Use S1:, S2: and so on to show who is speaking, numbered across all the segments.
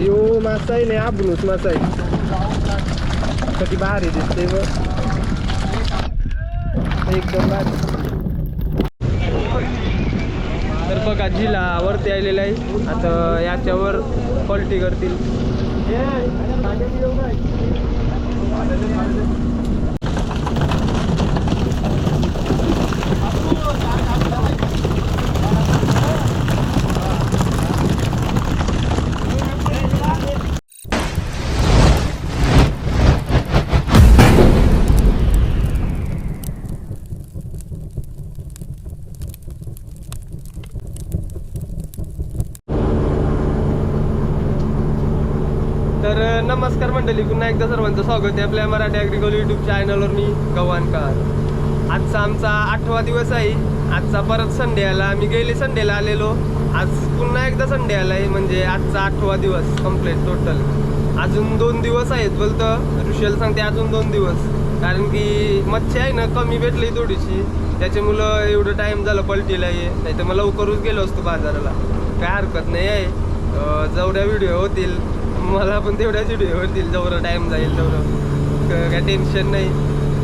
S1: अयो मासाई नाही आबरूच मासा आहे कधी भारी दिसते मग एकदम भारी तर बघा जिला वरती आलेला आहे. आता याच्यावर पलटी करतील. तर नमस्कार मंडळी पुन्हा एकदा सर्वांचं स्वागत आहे आपल्या मराठी ॲग्रिकल यूट्यूब चॅनलवर मी गव्हाणकर आजचा आमचा आठवा दिवस आहे. आजचा परत संडे आला. आम्ही गेले संडेला आलेलो. आज पुन्हा एकदा संडे आला आहे म्हणजे आजचा आठवा दिवस कंप्लीट टोटल अजून दोन दिवस आहेत बोलतं. ऋषल सांगते अजून दोन दिवस. कारण की मच्छी आहे ना कमी भेटली थोडीशी. त्याच्यामुळं एवढं टाईम झालं पलटीला ये नाही तर मग लवकरच गेलो असतो बाजाराला. काय हरकत नाही आहे. जेवढ्या व्हिडिओ होतील मला पण तेवढ्याच व्हिडिओ होतील जेवढं टाईम जाईल तेवढं. काय टेन्शन नाही.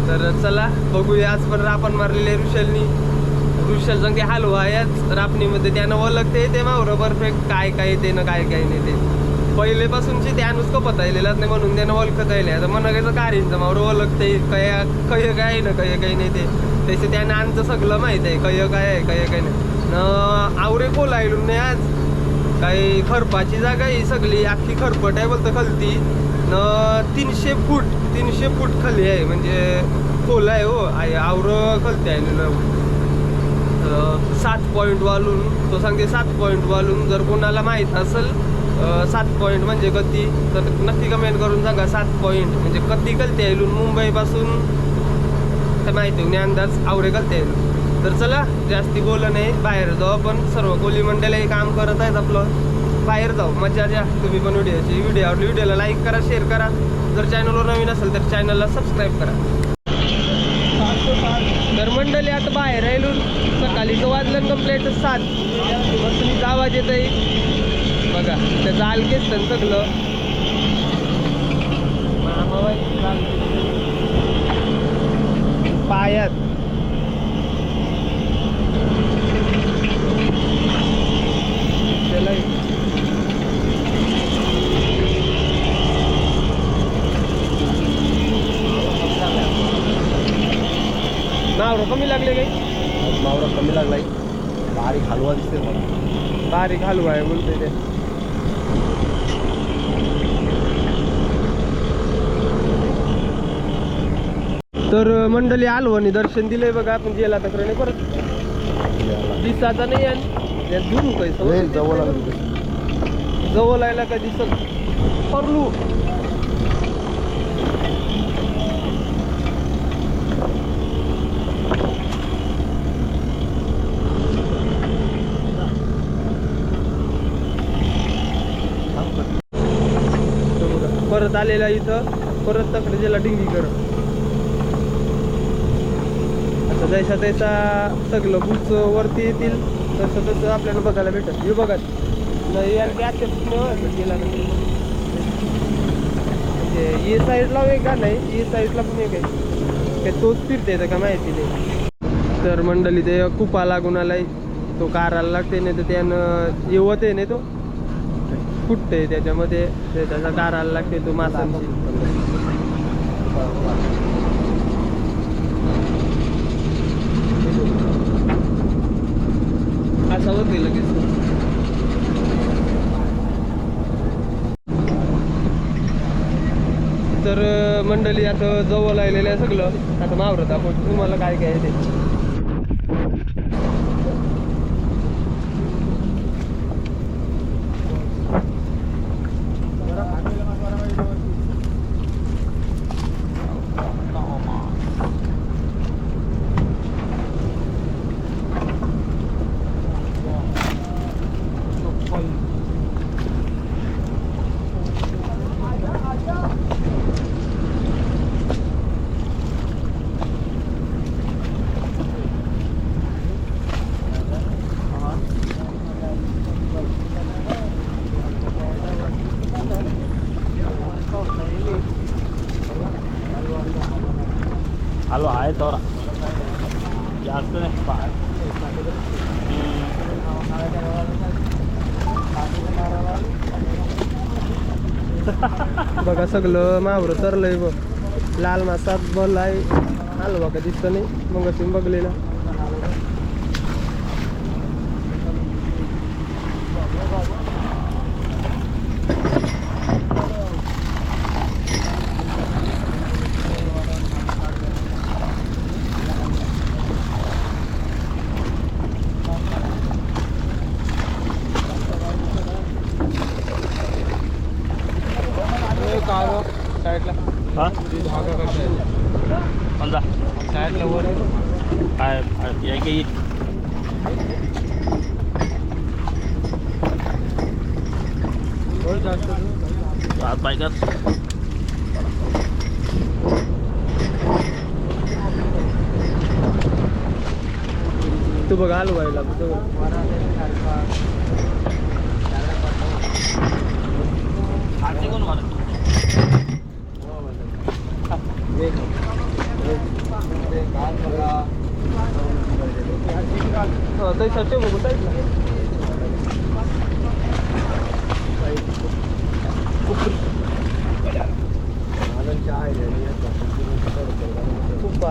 S1: तर चला बघूया. आज पण रापण मारलेले ऋषलनी. ऋषल जंगे हलवा याच रापणीमध्ये त्यानं ओळखते ते मावर परफेक्ट काय काय ते ना काय काय नाही ते. पहिलेपासूनची त्या नुसतं पतायलेलाच नाही म्हणून त्यानं ओळखत येईल आता म्हणायचं कारींचं मावर ओळखते. काय कय काय ना कय काही नाही ते. तसं त्यानं आमचं सगळं माहीत आहे. कय काय आहे कय काय नाही. न आवरे बोलायलो नाही आज. काही खरपाची जागा आहे सगळी अख्खी खरपट आहे बोलतं खालती. न तीनशे फूट तीनशे फूट खाली आहे म्हणजे खोल आहे हो आहे आवर खालती आहे न. सात पॉईंट वालून तो सांगते सात पॉईंट वालून जर कोणाला माहीत असेल सात पॉईंट म्हणजे कधी तर नक्की कमेंट करून सांगा सात पॉईंट म्हणजे कधी कलते आहे मुंबईपासून? तर माहिती होऊन अंदाज आवरे कलते आहे. तर चला जास्ती बोललं नाही बाहेर जाऊ आपण. सर्व कोली मंडळी काम करत आहेत आपलं. बाहेर जाऊ मजा द्या. तुम्ही पण व्हिडिओची व्हिडिओ आवडली व्हिडिओला लाईक करा शेअर करा. जर चॅनलवर नवीन असेल तर चॅनलला सबस्क्राईब करा. तर मंडळी आता बाहेर राहिलो सकाळीचं वाजलं कंप्लेट सात. तुम्ही आवाज येत आहे बघा त्याचं आलकेच तर सगळं. पायात. त्याला नाव कमी लागले काही?
S2: मावरा कमी लागलाय. बारीक हलवा दिसते मला.
S1: बारीक हलवा आहे बोलते ते. तर मंडळी आलवानी दर्शन दिलंय बघा आपण गेला तक्र नाही परत दिसाचा नाही आहे काय सवय
S2: लय जवळ आलं
S1: जवळ आयला का दिसत? परलू. परत आलेला इथं परत तकडे गेला डिंगी करत आता जैसा तैसा सगळं बुच वरती येतील. तसं तसं आपल्याला बघायला भेटत. हे बघा. नाही यार गॅस गेला ना. म्हणजे ये साईडला वेगळा नाही ये साईडला पण एक आहे. काय तोच फिरते का माहिती नाही. तर मंडळी ते कुपा लागून आलाय. तो काराला लागते नाही तर त्यानं येवत आहे नाही तो. फुटते त्याच्यामध्ये. ते त्याचा काराला लागते तो मासांची. असा ते लगेच. तर मंडळी आता जवळ आलेलं आहे सगळं. आता मावरत आपण तुम्हाला काय काय आहे ते.
S3: हॅलो आहे तोरा जास्त
S1: बघा सगळं मावरं तरलंय बघ लाल मासात बल आहे हलवा का दिसतं नाही मग अशी बघलेला साईडला
S3: हा कोणता
S1: साईडला वर
S3: काय हात बायकात
S1: तू बघ हलवायला तू
S3: आरती कोण मारत
S1: ते सच्चे बघू खूप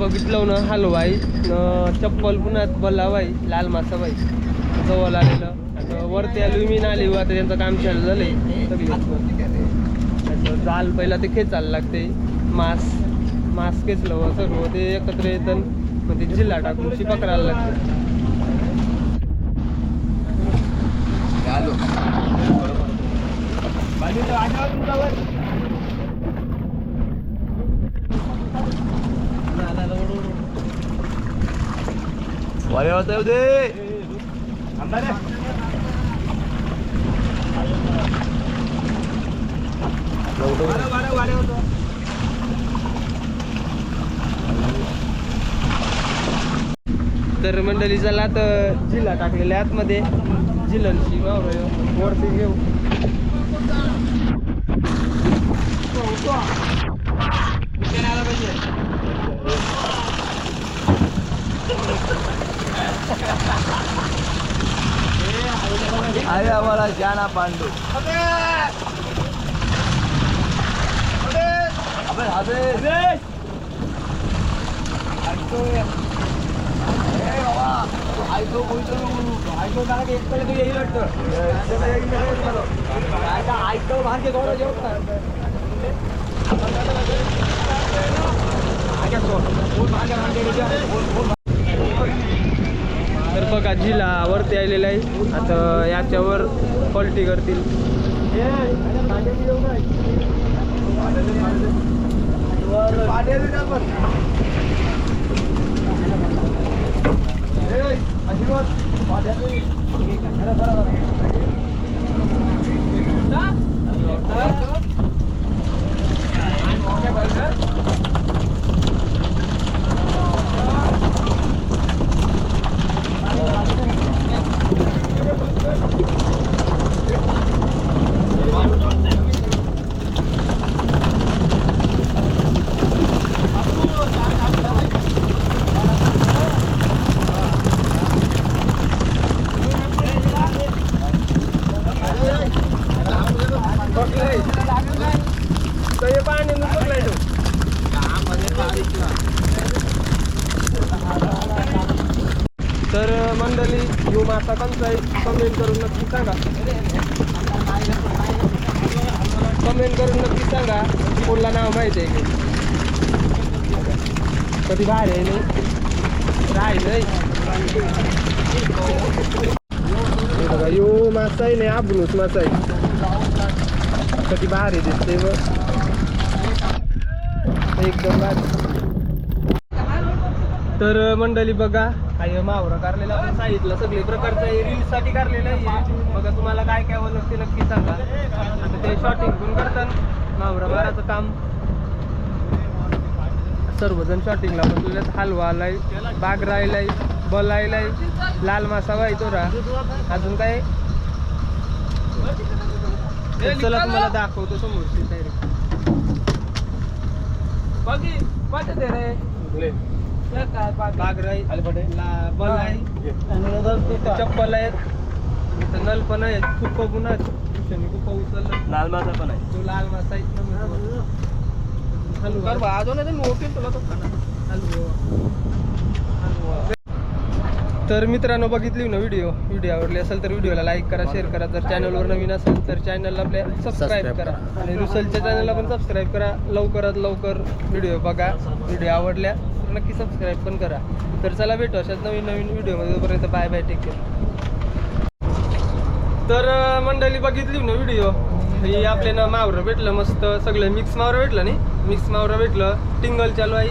S1: बघितलं ना हलवाई न चप्पल पुन्हा बल्लाबाई लाल मासाबाई. जवळ आलेलं. आता वरती आलो मी आली आता त्यांचं काम चालू झालंय. त्याचं जाल पहिला ते खेचायला लागते. मास मास खेचलं सर्व ते एकत्र येतं मग ते जिल्हा टाकून शी पकडायला लागते.
S2: वारे होते दे.
S1: तर मंडळी चला तर जिल्हा टाकलेल्या आतमध्ये. जिल्ह्यांशी वरती घेऊ.
S2: अरे आम्हाला जाना पांडू। अबे। अबे आयतो बोलतो आयतो का एककडे तू येईल वाटतं ऐकतो भाग्य थोडं
S1: तर बघा जिल्हा वरती आलेला आहे. आता याच्यावर पलटी करतील. तर ¡Vamos! ¡Vamos! ¡Vamos! यो मासा कोणता आहे कमेंट करून नक्की सांगा कमेंट करून नक्की सांगा कोणला नाव माहिती आहे का कधी बाहेर आहे नाही राहिलंय हे बघा यो मासा आहे नाही आबनूस मासा आहे कधी बघ एकदम तर मंडळी बघा काही मावरा काढलेला आपण सांगितलं सगळे प्रकारचं रील्ससाठी काढलेलं आहे. बघा तुम्हाला काय काय हवं ते नक्की सांगा. आता ते शॉटिंग पण करतात मावरा माराचं काम. सर्वजण शॉटिंगला बसलेले हलवा आलाय बाग राहिलाय बल राहिलाय लाल मासा व्हायचो रा. अजून काय? चला तुम्हाला दाखवतो समोरची डायरेक्ट
S2: बाकी पाच दे रे त्या काय पाच
S1: बागराई ला- बल आहे चप्पल आहेत. नल पण आहेत. खूप पण आहेत. खूप उचललं.
S3: लाल मासा पण आहे.
S1: तो लाल मासा इथनं हलवा
S2: कर बा. अजून नोटीस तुला तो खाना.
S1: तर मित्रांनो बघितली ना व्हिडिओ व्हिडिओ आवडली असेल तर व्हिडिओला लाईक करा शेअर करा. जर चॅनलवर नवीन असेल तर चॅनलला आपल्या सबस्क्राईब करा. आणि रुसलच्या चॅनलला पण सबस्क्राईब करा. लवकरात लवकर व्हिडिओ बघा. व्हिडिओ आवडल्या तर नक्की सबस्क्राईब पण करा. तर चला भेटू अशाच नवीन नवीन व्हिडिओमध्ये तोपर्यंत बाय बाय टेक केअर तर मंडळी बघितली ना व्हिडिओ ही आपल्याला मावरं भेटलं मस्त. सगळं मिक्स मावरं भेटलं नाही? मिक्स मावरं भेटलं. टिंगल चालू आहे.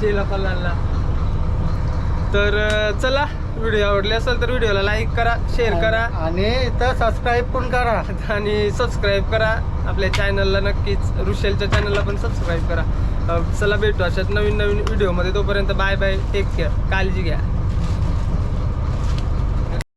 S1: जेला पल्लाला तर चला. व्हिडिओ आवडले असेल तर व्हिडिओला लाईक करा शेअर करा.
S2: आणि इथं सबस्क्राईब पण करा.
S1: आणि सबस्क्राईब करा. आपल्या चॅनलला नक्कीच रुशेलच्या चॅनलला पण सबस्क्राईब करा. चला भेटू अशात नवीन नवीन व्हिडिओमध्ये. तोपर्यंत बाय बाय टेक केअर काळजी घ्या.